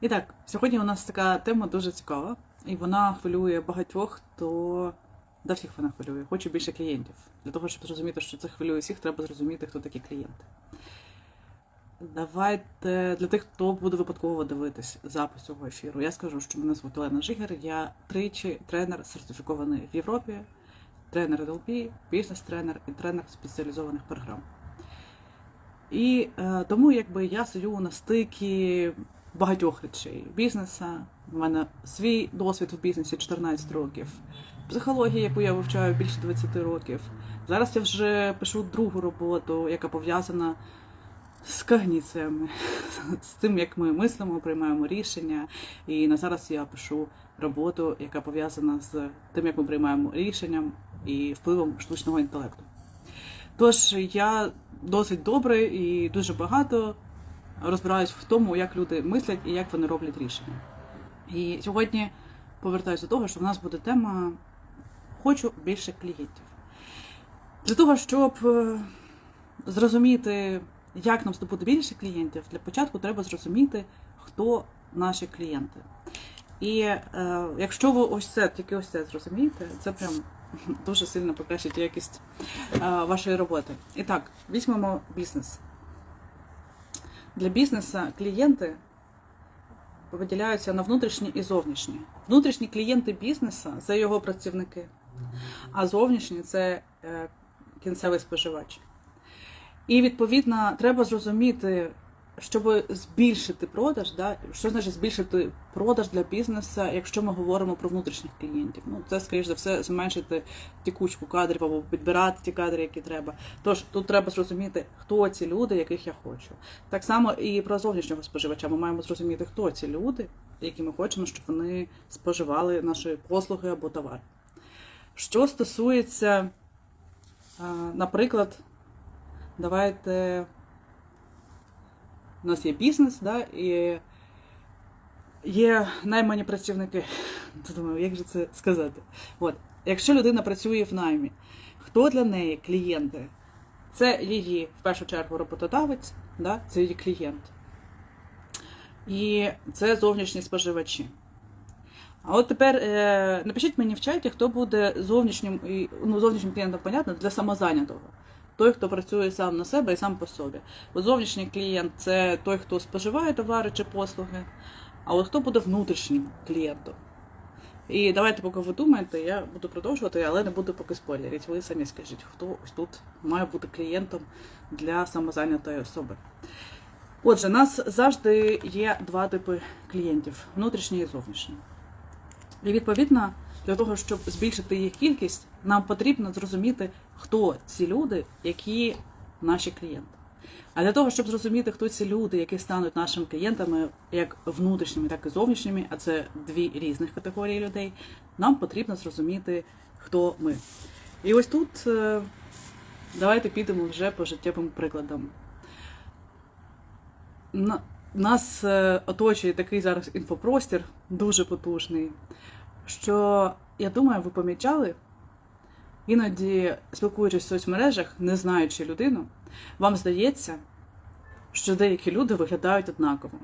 І так, сьогодні у нас така тема дуже цікава, і вона хвилює багатьох, хто да всіх вона хвилює, хоче більше клієнтів. Для того, щоб зрозуміти, що це хвилює всіх, треба зрозуміти, хто такі клієнти. Давайте для тих, хто буде випадково дивитись запис цього ефіру. Я скажу, що мене звуть Олена Жигер, я тричі тренер сертифікований в Європі, тренер НЛП, бізнес-тренер і тренер спеціалізованих програм. І е, тому якби я стою на стикі багатьох речей бізнеса. У мене свій досвід в бізнесі 14 років, психологія, яку я вивчаю більше 20 років. Зараз я вже пишу другу роботу, яка пов'язана з когніціями, з тим, як ми мислимо, приймаємо рішення. І на зараз я пишу роботу, яка пов'язана з тим, як ми приймаємо рішення і впливом штучного інтелекту. Тож я досить добре і дуже багато розбираюсь в тому, як люди мислять і як вони роблять рішення. І сьогодні повертаюся до того, що в нас буде тема Хочу більше клієнтів. Для того, щоб е, зрозуміти, як нам здобути більше клієнтів, для початку треба зрозуміти, хто наші клієнти. І е, якщо ви ось це, тільки ось це зрозумієте, це прям дуже сильно покращить якість е, вашої роботи. І так, візьмемо бізнес. Для бізнесу клієнти поділяються на внутрішні і зовнішні. Внутрішні клієнти бізнесу це його працівники, а зовнішні це е, кінцевий споживач. І відповідно треба зрозуміти, щоб збільшити продаж, да, що значить збільшити продаж для бізнесу, якщо ми говоримо про внутрішніх клієнтів. Ну, це, скоріш за все, зменшити тікучку кадрів або підбирати ті кадри, які треба. Тож тут треба зрозуміти, хто ці люди, яких я хочу. Так само і про зовнішнього споживача. Ми маємо зрозуміти, хто ці люди, які ми хочемо, щоб вони споживали наші послуги або товари. Що стосується, наприклад, давайте. У нас є бізнес, да, і є наймані працівники. Думаю, як же це сказати? От, якщо людина працює в наймі, хто для неї клієнти? Це її, в першу чергу, роботодавець, да, це її клієнт. І це зовнішні споживачі. А от тепер е, напишіть мені в чаті, хто буде зовнішнім ну, зовнішнім клієнтом, понятно, для самозайнятого. Той, хто працює сам на себе і сам по собі. Бо зовнішній клієнт це той, хто споживає товари чи послуги. А от хто буде внутрішнім клієнтом? І давайте, поки ви думаєте, я буду продовжувати, але не буду поки спойлерити. Ви самі скажіть, хто ось тут має бути клієнтом для самозайнятої особи. Отже, нас завжди є два типи клієнтів внутрішній і зовнішній. І відповідно, для того, щоб збільшити їх кількість, нам потрібно зрозуміти, хто ці люди, які наші клієнти. А для того, щоб зрозуміти, хто ці люди, які стануть нашими клієнтами, як внутрішніми, так і зовнішніми, а це дві різних категорії людей, нам потрібно зрозуміти, хто ми. І ось тут е, давайте підемо вже по життєвим прикладам. Нас е, оточує такий зараз інфопростір, дуже потужний, що я думаю, ви помічали, іноді спілкуючись в соцмережах, не знаючи людину, вам здається, що деякі люди виглядають однаково.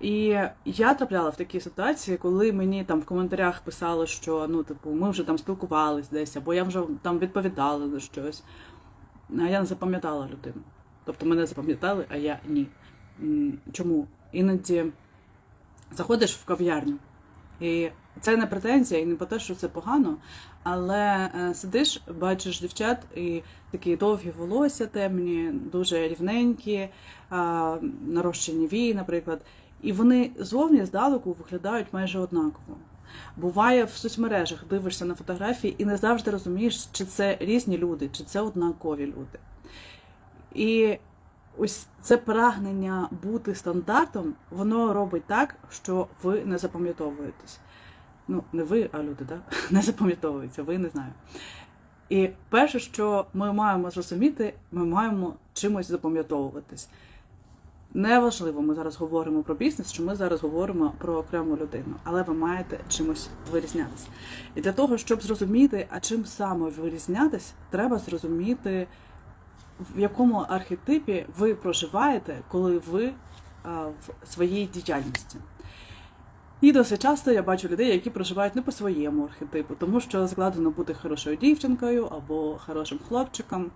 І я трапляла в такі ситуації, коли мені там в коментарях писали, що ну, типу, ми вже там спілкувались десь, або я вже там відповідала на щось. А я не запам'ятала людину. Тобто мене запам'ятали, а я ні. Чому? Іноді заходиш в кав'ярню, і це не претензія, і не про те, що це погано, але е, сидиш, бачиш дівчат, і такі довгі волосся темні, дуже рівненькі, а, нарощені вії, наприклад. І вони зовні здалеку виглядають майже однаково. Буває в соцмережах, дивишся на фотографії і не завжди розумієш, чи це різні люди, чи це однакові люди. І ось це прагнення бути стандартом, воно робить так, що ви не запам'ятовуєтесь. Ну, не ви, а люди, да? не запам'ятовуються, ви не знаю. І перше, що ми маємо зрозуміти, ми маємо чимось запам'ятовуватись. Неважливо, ми зараз говоримо про бізнес, чи ми зараз говоримо про окрему людину, але ви маєте чимось вирізнятися. І для того, щоб зрозуміти, а чим саме вирізнятись, треба зрозуміти, в якому архетипі ви проживаєте, коли ви в своїй діяльності. І досить часто я бачу людей, які проживають не по своєму архетипу, тому що закладено бути хорошою дівчинкою або хорошим хлопчиком.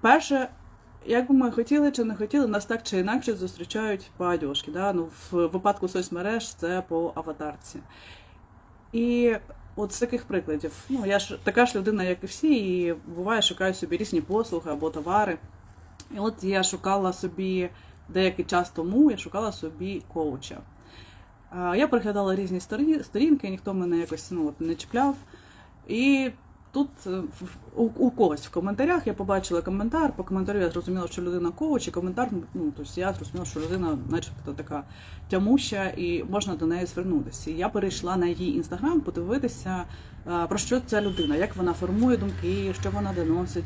Перше, як би ми хотіли чи не хотіли, нас так чи інакше зустрічають падюшки. Да? Ну, в випадку соцмереж це по аватарці. І от з таких прикладів, ну я ж така ж людина, як і всі, і буває, шукаю собі різні послуги або товари. І от я шукала собі деякий час тому, я шукала собі коуча. Я приглядала різні сторінки, ніхто мене якось ну, от, не чіпляв. І тут е, у, когось в коментарях я побачила коментар, по коментарю я зрозуміла, що людина коуч, і коментар, ну, тобто я зрозуміла, що людина начебто така тямуща і можна до неї звернутися. І я перейшла на її інстаграм подивитися, е, про що ця людина, як вона формує думки, що вона доносить.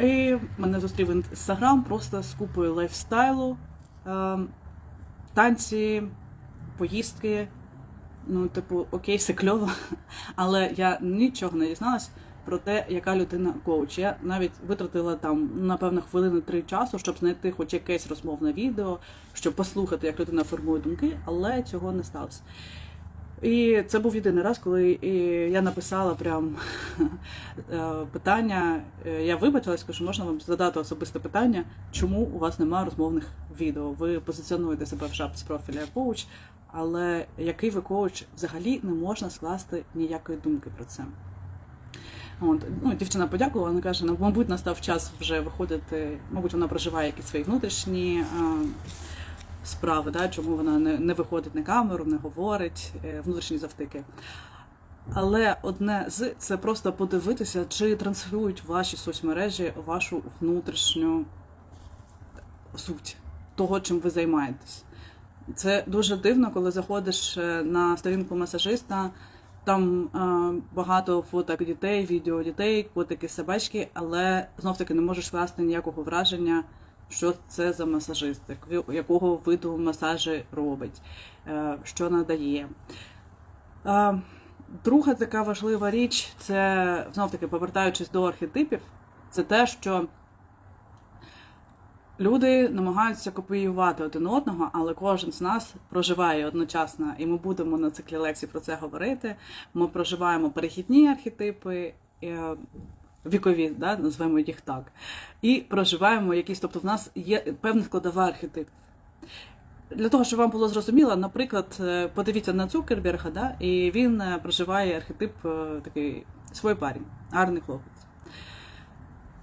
І мене зустрів інстаграм просто з купою лайфстайлу, е, танці, поїздки. Ну, типу, окей, все кльово, але я нічого не дізналась про те, яка людина коуч. Я навіть витратила там, напевно, хвилини три часу, щоб знайти хоч якесь розмовне відео, щоб послухати, як людина формує думки, але цього не сталося. І це був єдиний раз, коли я написала прям е, питання. Е, Я вибачилась, кажу, можна вам задати особисте питання, чому у вас немає розмовних відео? Ви позиціонуєте себе в шапці профіля коуч, але який ви коуч взагалі не можна скласти ніякої думки про це. От, ну, дівчина подякувала, вона каже, ну, мабуть, настав час вже виходити, мабуть, вона проживає якісь свої внутрішні а, справи, да, чому вона не, не виходить на камеру, не говорить, е, внутрішні завтики. Але одне з це просто подивитися, чи транслюють ваші соцмережі вашу внутрішню суть того, чим ви займаєтесь. Це дуже дивно, коли заходиш е, на сторінку масажиста, там е, багато фоток дітей, відео дітей, котики, собачки, але знов таки не можеш скласти ніякого враження, що це за масажист, якого виду масажі робить, е, що надає. Е, друга така важлива річ це знов таки повертаючись до архетипів, це те, що Люди намагаються копіювати один одного, але кожен з нас проживає одночасно, і ми будемо на циклі лекцій про це говорити. Ми проживаємо перехідні архетипи, е, вікові, да, назвемо їх так, і проживаємо якісь, тобто в нас є певна складова архетипів. Для того, щоб вам було зрозуміло, наприклад, е, подивіться на Цукерберга, да, і він е, проживає архетип такий свій парень, гарний хлопець.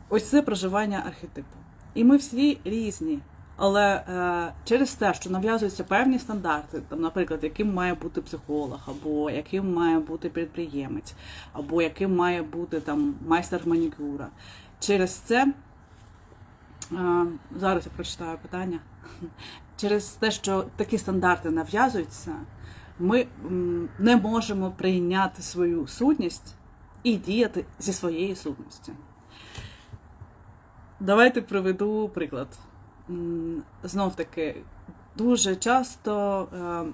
Ось це проживання архетипу. І ми всі різні. Але е, через те, що нав'язуються певні стандарти, там, наприклад, яким має бути психолог, або яким має бути підприємець, або яким має бути там майстер манікюра. Через це е, зараз я прочитаю питання. Через те, що такі стандарти нав'язуються, ми не можемо прийняти свою сутність і діяти зі своєї сутності. Давайте приведу приклад. Знов таки, дуже часто е,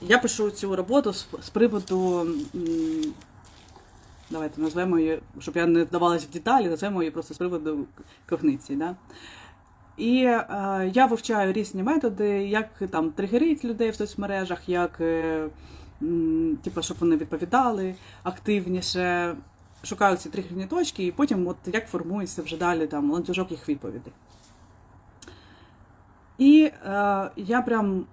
я пишу цю роботу з, приводу. Давайте назвемо її, щоб я не вдавалась в деталі, назвемо її просто з приводу когниції. Да? І е, я вивчаю різні методи, як там тригерить людей в соцмережах, як е, м, типу, щоб вони відповідали активніше. Шукаю ці тригерні точки, і потім от як формується вже далі там ланцюжок їх відповідей. І е, я прям,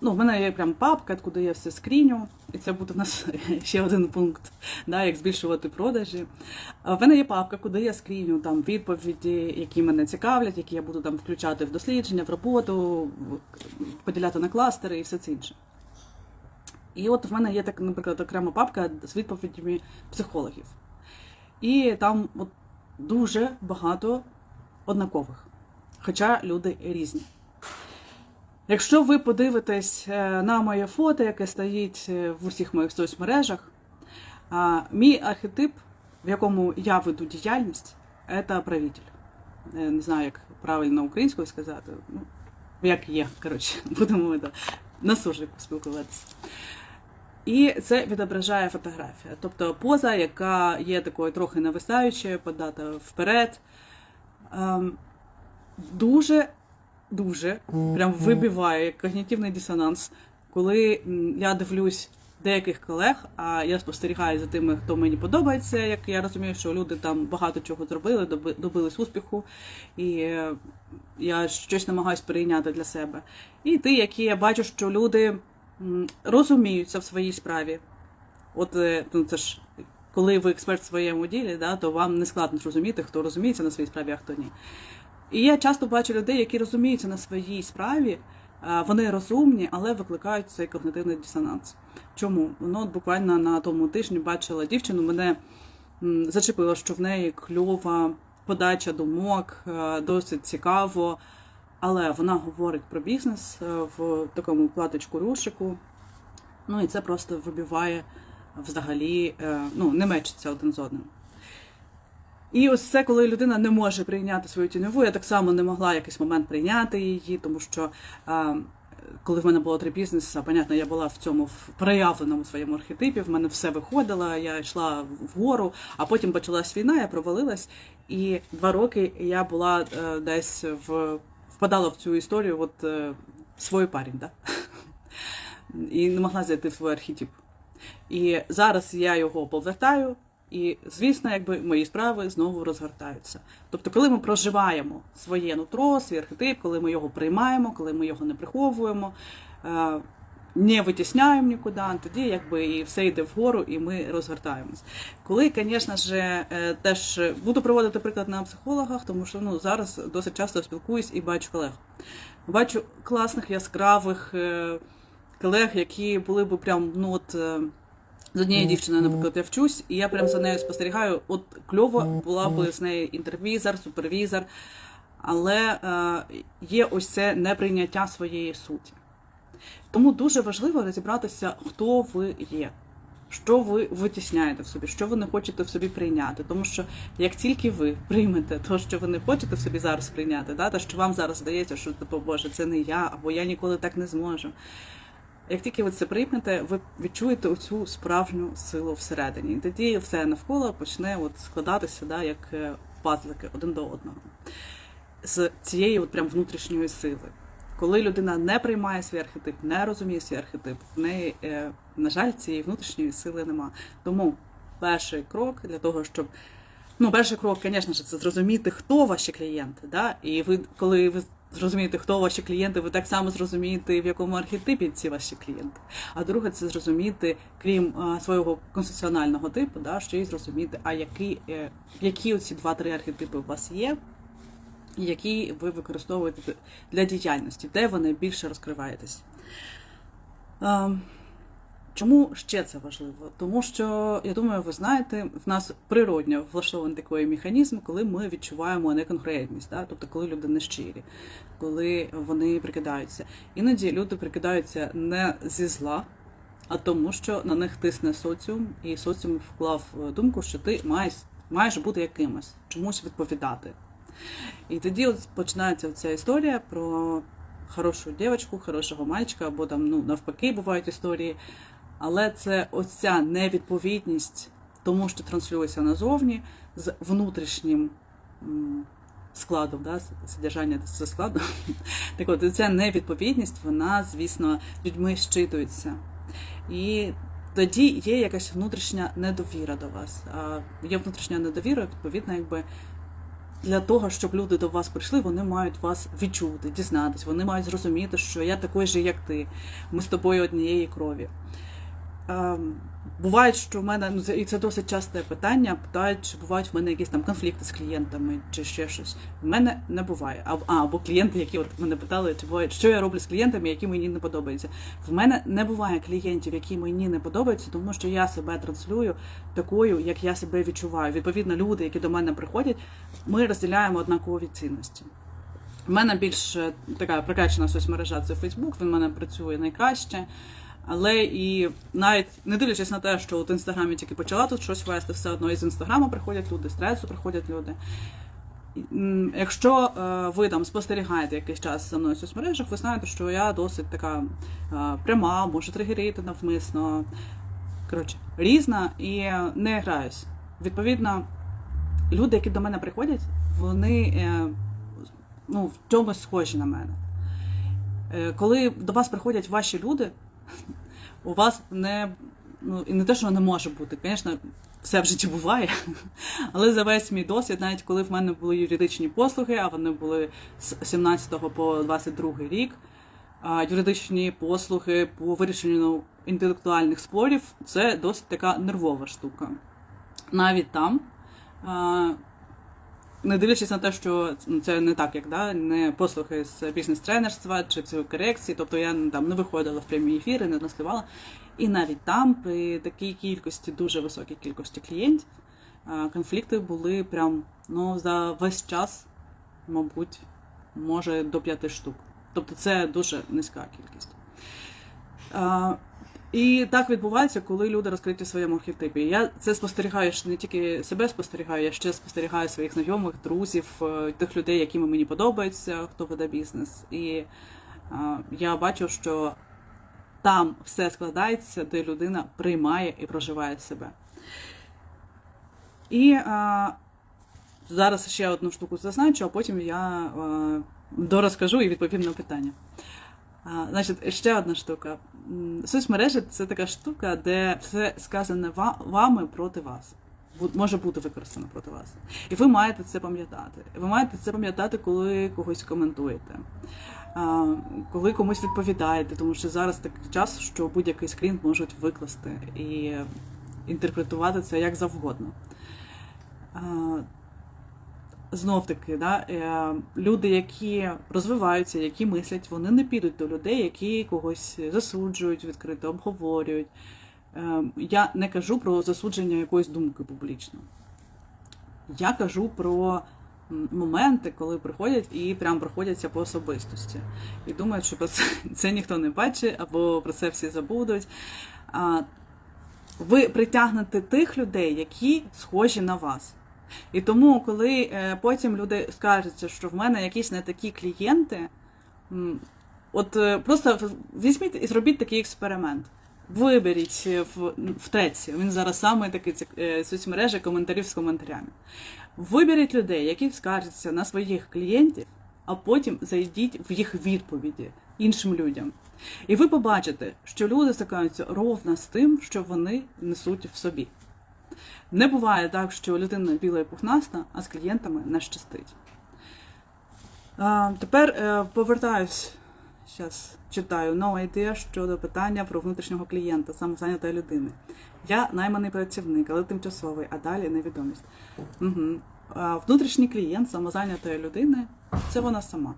ну, в мене є прям папка, куди я все скріню, і це буде в нас ще один пункт, да, як збільшувати продажі. А в мене є папка, куди я скріню там відповіді, які мене цікавлять, які я буду там включати в дослідження, в роботу, поділяти на кластери і все це інше. І от в мене є так, наприклад, окрема папка з відповідями психологів. І там от дуже багато однакових, хоча люди різні. Якщо ви подивитесь е, на моє фото, яке стоїть е, в усіх моїх соцмережах, мій архетип, в якому я веду діяльність, це правитель. Е, Не знаю, як правильно українською сказати. Ну, як є, коротше, будемо на сужику спілкуватися. І це відображає фотографія. Тобто поза, яка є такою трохи нависаючою, подата вперед. Ем, Дуже дуже прям вибиває когнітивний дисонанс, коли я дивлюсь деяких колег, а я спостерігаю за тими, хто мені подобається, як я розумію, що люди там багато чого зробили, доби- добились успіху, і е, я щось намагаюся перейняти для себе. І ті, які я бачу, що люди розуміються в своїй справі. От е, ну, це ж коли ви експерт в своєму ділі, да, то вам не складно зрозуміти, хто розуміється на своїй справі, а хто ні. І я часто бачу людей, які розуміються на своїй справі, вони розумні, але викликають цей когнитивний дисонанс. Чому? Ну, от буквально на тому тижні бачила дівчину, мене зачепило, що в неї кльова подача думок, е, досить цікаво. Але вона говорить про бізнес е, в такому платочку рушику. Ну і це просто вибиває взагалі, е, ну, не мечиться один з одним. І ось це, коли людина не може прийняти свою тіньову, я так само не могла якийсь момент прийняти її, тому що а, коли в мене було три бізнеси, понятно, я була в цьому в проявленому своєму архетипі, в мене все виходило, я йшла вгору, а потім почалась війна, я провалилась, і два роки я була е, десь в впадала в цю історію, от е, свою парень, да? і не могла зайти в свій архетип. І зараз я його повертаю, і, звісно, якби мої справи знову розгортаються. Тобто, коли ми проживаємо своє нутро, свій архетип, коли ми його приймаємо, коли ми його не приховуємо, е, не витісняємо нікуди, тоді якби і все йде вгору, і ми розгортаємось. Коли, звісно ж, е, теж буду проводити приклад на психологах, тому що ну зараз досить часто спілкуюсь і бачу колег. Бачу класних, яскравих е, колег, які були б прям ну от. е, з однією дівчиною, наприклад, я вчусь, і я прям за нею спостерігаю. От кльово була б з нею інтервізор, супервізор, але е, є ось це неприйняття своєї суті. Тому дуже важливо розібратися, хто ви є, що ви витісняєте в собі, що ви не хочете в собі прийняти. Тому що як тільки ви приймете те, що ви не хочете в собі зараз прийняти, да, те, що вам зараз здається, що типу, Боже, це не я, або я ніколи так не зможу. Як тільки ви це приймете, ви відчуєте оцю справжню силу всередині. І тоді все навколо почне от складатися, да, як е, пазлики один до одного. З цієї от прям внутрішньої сили. Коли людина не приймає свій архетип, не розуміє свій архетип, в неї, е, на жаль, цієї внутрішньої сили нема. Тому перший крок для того, щоб. Ну, перший крок, звісно ж, це зрозуміти, хто ваші клієнти. Да? І ви, коли ви зрозумієте, хто ваші клієнти, ви так само зрозумієте, в якому архетипі ці ваші клієнти. А друге, це зрозуміти, крім а, свого конституціонального типу, да, ще й зрозуміти, а які, е, які оці два-три архетипи у вас є, які ви використовуєте для діяльності, де ви найбільше розкриваєтесь. Чому ще це важливо? Тому що я думаю, ви знаєте, в нас природньо влаштований такий механізм, коли ми відчуваємо неконкретність, да? тобто коли люди не щирі, коли вони прикидаються. Іноді люди прикидаються не зі зла, а тому, що на них тисне соціум, і соціум вклав е, думку, що ти маєш, маєш бути якимось, чомусь відповідати. І тоді от починається ця історія про хорошу дівчинку, хорошого мальчика, або там ну навпаки бувають історії. Але це оця невідповідність тому, що транслюється назовні, з внутрішнім складом, да, содержання це складом. Так от, ця невідповідність, вона, звісно, людьми щитується. І тоді є якась внутрішня недовіра до вас. А є внутрішня недовіра, відповідно, якби. Для того, щоб люди до вас прийшли, вони мають вас відчути, дізнатись, вони мають зрозуміти, що я такий же, як ти. Ми з тобою однієї крові. Ем, Бувають, що в мене, ну і це досить часте питання, питають, чи бувають в мене якісь там конфлікти з клієнтами чи ще щось. В мене не буває. А, а, або клієнти, які от мене питали, чи бувають, що я роблю з клієнтами, які мені не подобаються. В мене не буває клієнтів, які мені не подобаються, тому що я себе транслюю такою, як я себе відчуваю. Відповідно, люди, які до мене приходять, ми розділяємо однакові цінності. У мене більш е, така прокачана соцмережа це Фейсбук, він в мене працює найкраще. Але і навіть не дивлячись на те, що от інстаграмі тільки почала тут щось вести, все одно із інстаграму приходять люди, з трецу приходять люди. Якщо е, ви там спостерігаєте якийсь час за мною в соцмережах, ви знаєте, що я досить така е, пряма, можу тригерити навмисно. Коротше, різна і не граюсь. Відповідно, люди, які до мене приходять, вони е, ну, в чомусь схожі на мене. Коли до вас приходять ваші люди, у вас не, ну, і не те, що не може бути, звісно, все в житті буває. Але за весь мій досвід, навіть коли в мене були юридичні послуги, а вони були з 17 по 22 рік, юридичні послуги по вирішенню інтелектуальних спорів це досить така нервова штука. Навіть там, не дивлячись на те, що це не так, як да, не послуги з бізнес-тренерства чи психокорекції, тобто я там не виходила в прямі ефіри, не наслівала. І навіть там, при такій кількості, дуже високій кількості клієнтів, конфлікти були прям ну, за весь час, мабуть, може до п'яти штук. Тобто це дуже низька кількість. І так відбувається, коли люди розкриті в своєму архетипі. Я це спостерігаю не тільки себе спостерігаю, я ще спостерігаю своїх знайомих, друзів, е, тих людей, якими мені подобається, хто веде бізнес. І а, я бачу, що там все складається, де людина приймає і проживає себе. І а, зараз ще одну штуку зазначу, а потім я а, дорозкажу і відповім на питання. А, значить, ще одна штука. Соцмережі це така штука, де все сказане вами проти вас. Може бути використано проти вас. І ви маєте це пам'ятати. Ви маєте це пам'ятати, коли когось коментуєте, коли комусь відповідаєте, тому що зараз такий час, що будь-який скрін можуть викласти і інтерпретувати це як завгодно. Знов таки, да, е, люди, які розвиваються, які мислять, вони не підуть до людей, які когось засуджують, відкрито обговорюють. Е, Я не кажу про засудження якоїсь думки публічно. Я кажу про моменти, коли приходять і прям проходяться по особистості. І думають, що про це, це ніхто не бачить, або про це всі забудуть. Ви притягнете тих людей, які схожі на вас. І тому, коли е, потім люди скажуться, що в мене якісь не такі клієнти, от е, просто візьміть і зробіть такий експеримент. Виберіть е, в, в треці, він зараз саме такий соцмережі коментарів з коментарями. Виберіть людей, які скаржаться на своїх клієнтів, а потім зайдіть в їх відповіді іншим людям. І ви побачите, що люди стикаються ровно з тим, що вони несуть в собі. Не буває так, що людина біла і пухнаста, а з клієнтами не щастить. Тепер е, повертаюсь, зараз читаю No idea щодо питання про внутрішнього клієнта, самозайнятої людини. Я найманий працівник, але тимчасовий, а далі невідомість. Угу. Внутрішній клієнт самозайнятої людини це вона сама.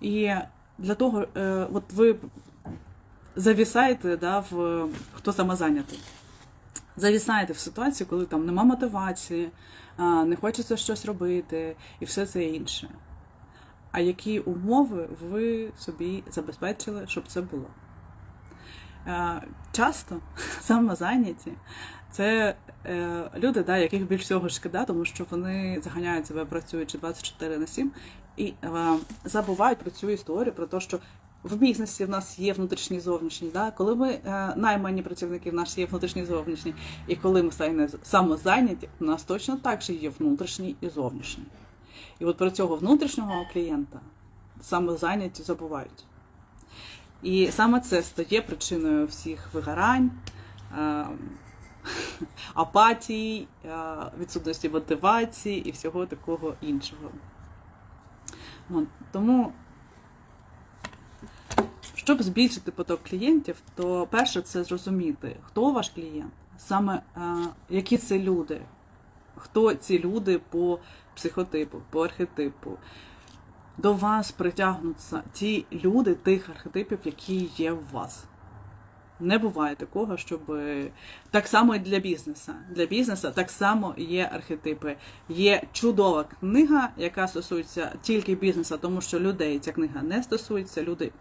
І для того, е, от ви завісаєте, да, в хто самозайнятий завісаєте в ситуації, коли там нема мотивації, не хочеться щось робити і все це інше. А які умови ви собі забезпечили, щоб це було? Часто самозайняті це е, люди, да, яких більш всього шкода, тому що вони заганяють себе працюючи 24 на 7 і е, забувають про цю історію, про те, що в бізнесі в нас є внутрішній і зовнішній. Да? Коли ми е, наймані працівники, в нас є внутрішній і зовнішній. І коли ми самозайняті, у нас точно так же є внутрішній і зовнішній. І от про цього внутрішнього клієнта самозайняті забувають. І саме це стає причиною всіх вигорань, е, апатії, е, відсутності мотивації і всього такого іншого. Тому щоб збільшити поток клієнтів, то перше це зрозуміти, хто ваш клієнт, саме е, які це люди, хто ці люди по психотипу, по архетипу. До вас притягнуться ті люди тих архетипів, які є в вас. Не буває такого, щоб так само і для бізнесу. Для бізнесу так само є архетипи. Є чудова книга, яка стосується тільки бізнесу, тому що людей ця книга не стосується. Люди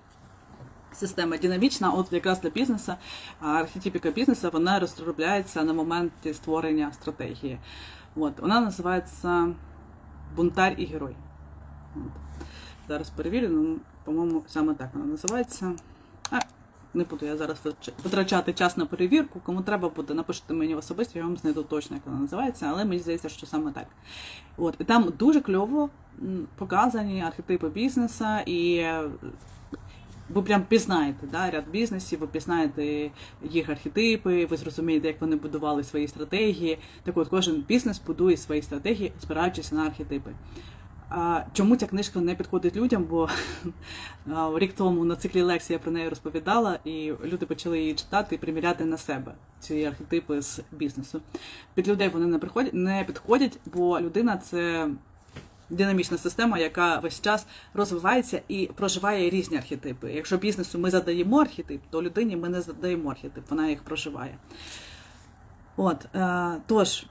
Система динамічна, от якраз для бізнесу, архетипіка бізнесу вона розробляється на моменті створення стратегії. От, вона називається Бунтар і герой. От. Зараз перевірю, ну, по-моєму, саме так вона називається. А, Не буду я зараз витрачати час на перевірку. Кому треба буде, напишіть мені в особисті, я вам знайду точно, як вона називається, але мені здається, що саме так. От і там дуже кльово показані архетипи бізнесу, і ви прям пізнаєте да, ряд бізнесів, ви пізнаєте їх архетипи, ви зрозумієте, як вони будували свої стратегії. Так от кожен бізнес будує свої стратегії, спираючись на архетипи. А, чому ця книжка не підходить людям? Бо рік тому на циклі лекцій я про неї розповідала, і люди почали її читати і приміряти на себе ці архетипи з бізнесу. Під людей вони не приходять, не підходять, бо людина це динамічна система, яка весь час розвивається і проживає різні архетипи. Якщо бізнесу ми задаємо архетип, то людині ми не задаємо архетип, вона їх проживає. От, е, тож,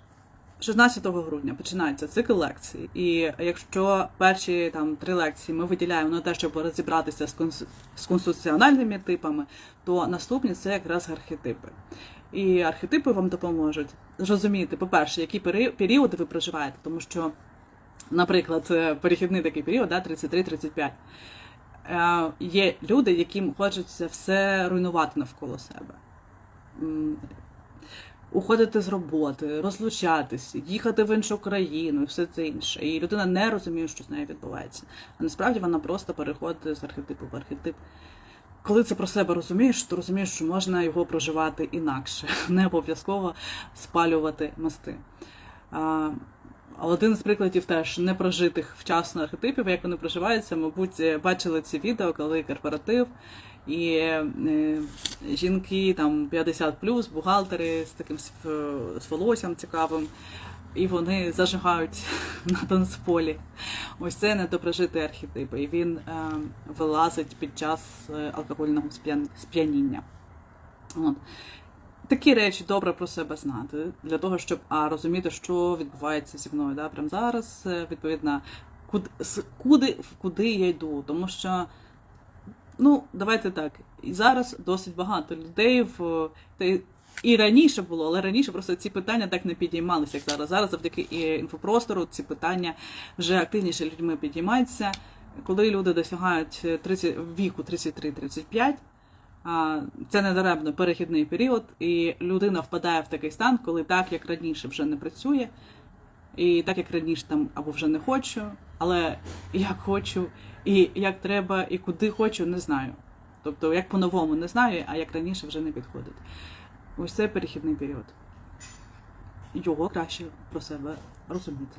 16 грудня починається цикл лекцій, і якщо перші там три лекції ми виділяємо на те, щоб розібратися з, конс... з конституціональними типами, то наступні це якраз архетипи. І архетипи вам допоможуть зрозуміти, по-перше, які пери- періоди ви проживаєте, тому що, наприклад, е, перехідний такий період, да, 33-35. Е, Є люди, яким хочеться все руйнувати навколо себе. Уходити з роботи, розлучатись, їхати в іншу країну і все це інше. І людина не розуміє, що з нею відбувається. А насправді вона просто переходить з архетипу в архетип. Коли це про себе розумієш, то розумієш, що можна його проживати інакше, не обов'язково спалювати мости. Один з прикладів теж непрожитих вчасно архетипів, як вони проживаються, мабуть, бачили ці відео, коли корпоратив і е, жінки там 50 бухгалтери з таким з, з волоссям цікавим, і вони зажигають на танцполі. Ось це недопрожитий архетип, і він е, вилазить під час е, алкогольного сп'ян- сп'яніння. От. Такі речі добре про себе знати, для того, щоб а, розуміти, що відбувається зі мною да, прямо зараз, е, відповідно, куди, куди, куди я йду. Тому що, ну, давайте так, і зараз досить багато людей в і раніше було, але раніше просто ці питання так не підіймалися, як зараз. Зараз завдяки інфопростору ці питання вже активніше людьми підіймаються. Коли люди досягають 30, віку 33-35, а, Це недаремно перехідний період, і людина впадає в такий стан, коли так, як раніше, вже не працює, і так, як раніше там або вже не хочу, але як хочу, і як треба, і куди хочу, не знаю. Тобто, як по-новому не знаю, а як раніше вже не підходить. Ось це перехідний період. Його краще про себе розуміти.